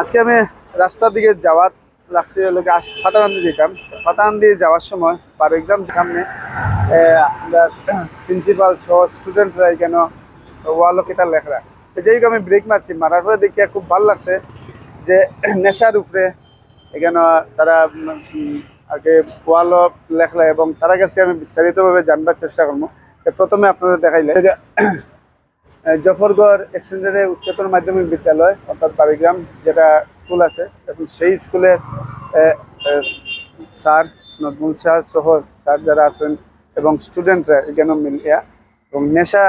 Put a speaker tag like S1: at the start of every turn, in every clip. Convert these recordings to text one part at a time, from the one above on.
S1: আজকে আমি রাস্তার দিকে যাওয়ার লাগছে লোকে আজ ফাতারান্দি যেতাম। ফাতারান্দি যাওয়ার সময় বারোগ্রাম সামনে আমরা প্রিন্সিপাল সহ স্টুডেন্টরা এখানে ওয়ালো কেটা লেখরা। যেই আমি ব্রেক মারছি, মারার পরে দেখি খুব ভালো লাগছে যে নেশার উপরে এখানে তারা আগে ওয়ালো লেখলা এবং তারা কাছে আমি বিস্তারিতভাবে জানবার চেষ্টা করব। প্রথমে আপনারা দেখাইলে জফরগড় এক্সটেন্ডারে উচ্চতর মাধ্যমিক বিদ্যালয় অর্থাৎ বাড়িগ্রাম যেটা স্কুল আছে। এবং সেই আহ, স্যার নজমুল স্যার সহ স্যার যারা আছেন এবং স্টুডেন্টরা এখানে মিলিয়া এবং নেশা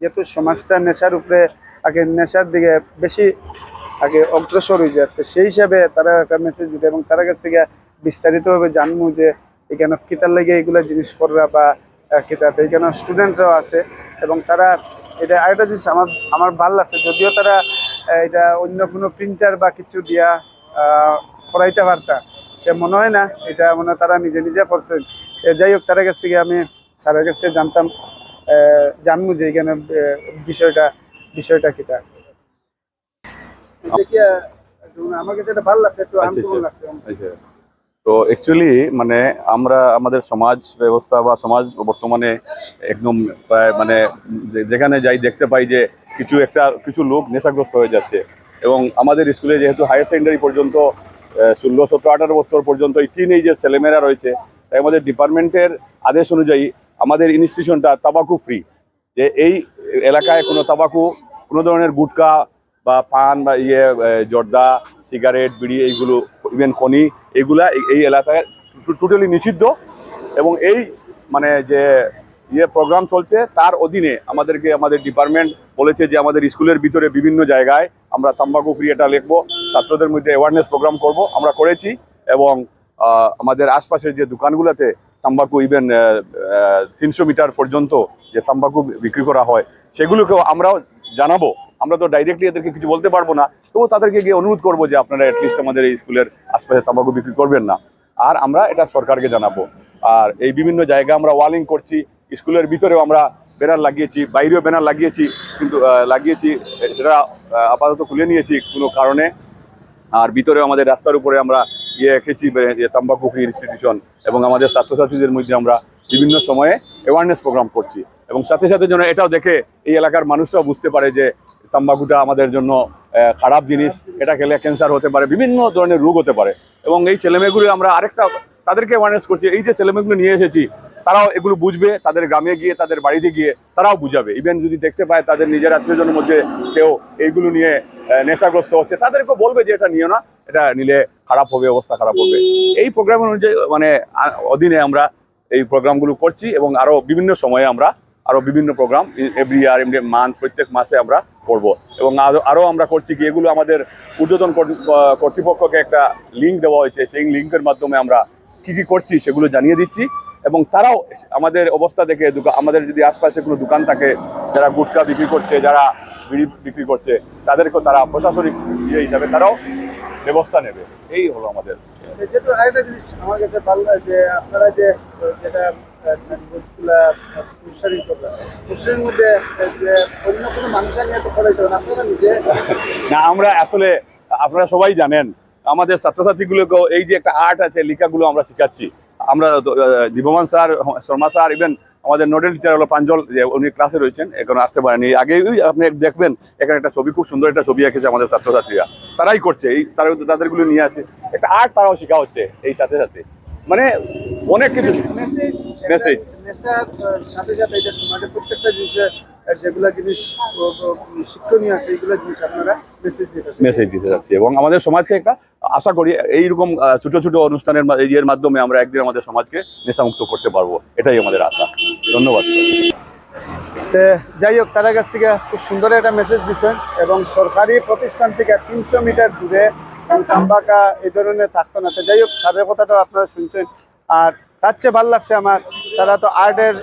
S1: যেহেতু সমাজটা নেশার উপরে আগে নেশার দিকে বেশি আগে অগ্রসর হয়ে যায় তো সেই হিসাবে তারা একটা মেসেজ দিতে এবং তার কাছ থেকে বিস্তারিতভাবে জানব যে এখানে কিতার লেগে এগুলো জিনিস করা বা কিতাতে এখানে স্টুডেন্টরাও আছে এবং তারা এটা আরেকটা জিনিস আমার আমার ভালো লাগছে যদিও তারা এটা অন্য কোনো প্রিন্টার বা কিছু দিয়া করাইতে পারতা। মনে হয় না এটা মনে তারা নিজে নিজে করছেন। যাই হোক তার কাছ থেকে আমি স্যারের কাছ জানতাম আহ, জানব যে এখানে বিষয়টা বিষয়টা কিটা। দেখিয়া, আমার কাছে এটা ভালো লাগছে একটু
S2: আচ্ছা,
S1: আনকমন লাগছে।
S2: আচ্ছা। তো অ্যাকচুয়ালি মানে আমরা আমাদের সমাজ ব্যবস্থা বা সমাজ বর্তমানে একদম মানে যেখানে যাই দেখতে পাই যে কিছু একটা, কিছু লোক নেশাগ্রস্ত হয়ে যাচ্ছে। এবং আমাদের স্কুলে যেহেতু হায়ার সেকেন্ডারি পর্যন্ত ষোলো, সতেরো, আঠারো বছর পর্যন্ত এই টিন এইজের ছেলেমেয়েরা রয়েছে, তাই আমাদের ডিপার্টমেন্টের আদেশ অনুযায়ী আমাদের ইনস্টিটিউশনটা তাবাকু ফ্রি যে এই এলাকায় কোনো তাবাকু, কোনো ধরনের গুটকা বা পান বা ইয়ে জর্দা, সিগারেট, বিড়ি এইগুলো ইভেন খনি, এগুলা এই- এলাকায় টোটালি নিষিদ্ধ। এবং এই মানে যে ইয়ে প্রোগ্রাম চলছে, তার অধীনে আমাদেরকে, আমাদের ডিপার্টমেন্ট বলেছে যে আমাদের স্কুলের ভিতরে বিভিন্ন জায়গায় আমরা তাম্বাকু ফ্রি এটা লিখব, ছাত্রদের মধ্যে অ্যাওয়ারনেস প্রোগ্রাম করব, আমরা করেছি। এবং আমাদের আশপাশের যে দোকানগুলোতে তাম্বাকু ইভেন তিনশো মিটার পর্যন্ত যে তাম্বাকু বিক্রি করা হয়, সেগুলোকেও আমরাও জানাব। আমরা তো ডাইরেক্টলি এদেরকে কিছু বলতে পারব না। তবু তাদেরকে গিয়ে অনুরোধ করব যে আপনারা অ্যাটলিস্ট আমাদের এই স্কুলের আশপাশে তাম্বাকু বিক্রি করবেন না। আর আমরা এটা সরকারকে জানাব। আর এই বিভিন্ন জায়গা আমরা ওয়ালিং করছি। স্কুলের ভিতরেও আমরা ব্যানার লাগিয়েছি, বাইরেও ব্যানার লাগিয়েছি। কিন্তু লাগিয়েছি, সেটা আপাতত খুলে নিয়েছি কোনো কারণে। আর ভিতরে আমাদের রাস্তার উপরে আমরা ইয়ে রেখেছি তাম্বাকু ফ্রি ইনস্টিটিউশন এবং আমাদের ছাত্রছাত্রীদের মধ্যে আমরা বিভিন্ন সময়ে অ্যাওয়ারনেস প্রোগ্রাম করছি। এবং সাথে সাথে যেন এটাও দেখে এই এলাকার মানুষরাও বুঝতে পারে যে তাম্বাকুটা আমাদের জন্য খারাপ জিনিস। এটা খেলে ক্যান্সার হতে পারে, বিভিন্ন ধরনের রোগ হতে পারে। এবং এই ছেলেমেয়েগুলো আমরা আরেকটা তাদেরকে অ্যাওয়ারনেস করছি, এই যে ছেলেমেয়েগুলো নিয়ে এসেছি, তারাও এগুলো বুঝবে, তাদের গ্রামে গিয়ে, তাদের বাড়িতে গিয়ে তারাও বুঝাবে। ইভেন যদি দেখতে পায় তাদের নিজের আত্মীয়জনের মধ্যে কেউ এইগুলো নিয়ে নেশাগ্রস্ত হচ্ছে তাদেরকেও বলবে যে এটা নিও না, এটা নিলে খারাপ হবে, অবস্থা খারাপ হবে। এই প্রোগ্রাম অনুযায়ী মানে অধীনে আমরা এই প্রোগ্রামগুলো করছি এবং আরও বিভিন্ন সময়ে আমরা আরও বিভিন্ন প্রোগ্রাম এভরি ইয়ার এমনি মান্থ প্রত্যেক মাসে আমরা করব। এবং আরও আরও আমরা করছি কি, এগুলো আমাদের কর্তৃ- কর্তৃপক্ষকে একটা লিঙ্ক দেওয়া হয়েছে। সেই লিঙ্কের মাধ্যমে আমরা কি কি করছি, সেগুলো জানিয়ে দিচ্ছি। এবং তারাও আমাদের অবস্থা দেখে আমাদের যদি আশপাশে কোনো দোকান থাকে, যারা গুটকা বিক্রি করছে, যারা বিড়ি বিক্রি করছে, তাদেরকেও তারা প্রশাসনিক ইয়ে হিসাবে তারাও ব্যবস্থা নেবে। এই হলো আমাদের।
S1: যেহেতু আরেকটা জিনিস আমার কাছে ভালো যে, আপনারা যে, যেটা সাইনবোর্ডগুলা উৎসারিত করবেন। উৎসাহের মধ্যে অন্য কোনো মানুষের নিয়ে তো করাইতে হবে না আপনারা নিজে
S2: না আমরা আসলে আপনারা সবাই জানেন আমাদের ছাত্রছাত্রীগুলোকেও এই যে একটা আর্ট আছে লেখাগুলো আমরা শেখাচ্ছি। আমরা Dipman sir Sharma sir even আমাদের নোডেল টিচার হলো প্রাঞ্জল যে উনি ক্লাসে রয়েছেন এখন আসতে পারেনি। আগে ওই আপনি দেখবেন এখানে একটা ছবি খুব সুন্দর একটা ছবি এঁকেছে আমাদের ছাত্রছাত্রীরা। তারাই করছে এই তারা তাদেরগুলো নিয়ে আসে। একটা আর্ট তারাও শেখা হচ্ছে এই সাথে সাথে। মানে অনেক কিছু
S1: মেসেজ? সাথে সাথে এটা সমাজের প্রত্যেকটা জিনিসের যেগুলা জিনিস শিক্ষণীয় আছে এইগুলা জিনিস আপনারা মেসেজ দিতে
S2: মেসেজ দিতে যাচ্ছি এবং আমাদের সমাজকে একটা আশা করি এইরকম ছোট ছোট অনুষ্ঠানের মা- ইয়ের মাধ্যমে আমরা একদিন আমাদের সমাজকে নেশামুক্ত করতে পারব। এটাই আমাদের আশা। ধন্যবাদ
S1: তে যাই হোক তার কাছ থেকে খুব সুন্দর একটা মেসেজ দিচ্ছেন এবং সরকারি প্রতিষ্ঠান থেকে তিনশো মিটার দূরে তাম্বাকা এই ধরনের থাকতো না। তো যাই হোক স্যারের কথাটাও আপনারা শুনছেন। আর তার চেয়ে ভালো লাগছে আমার। তারা তো আর্টের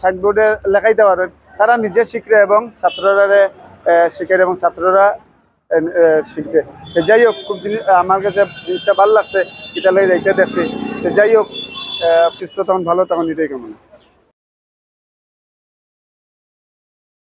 S1: সাইনবোর্ডে লেখাইতে পারেন তারা নিজে শিখরে এবং ছাত্ররা শিখে এবং ছাত্ররা শিখছে। যাই হোক, খুব জিনিস, আমার কাছে জিনিসটা ভালো লাগছে। এটা দেখতে যাইতে দেখছি। যাই হোক সুস্থ তখন ভালো, তখন এটাই কেমন।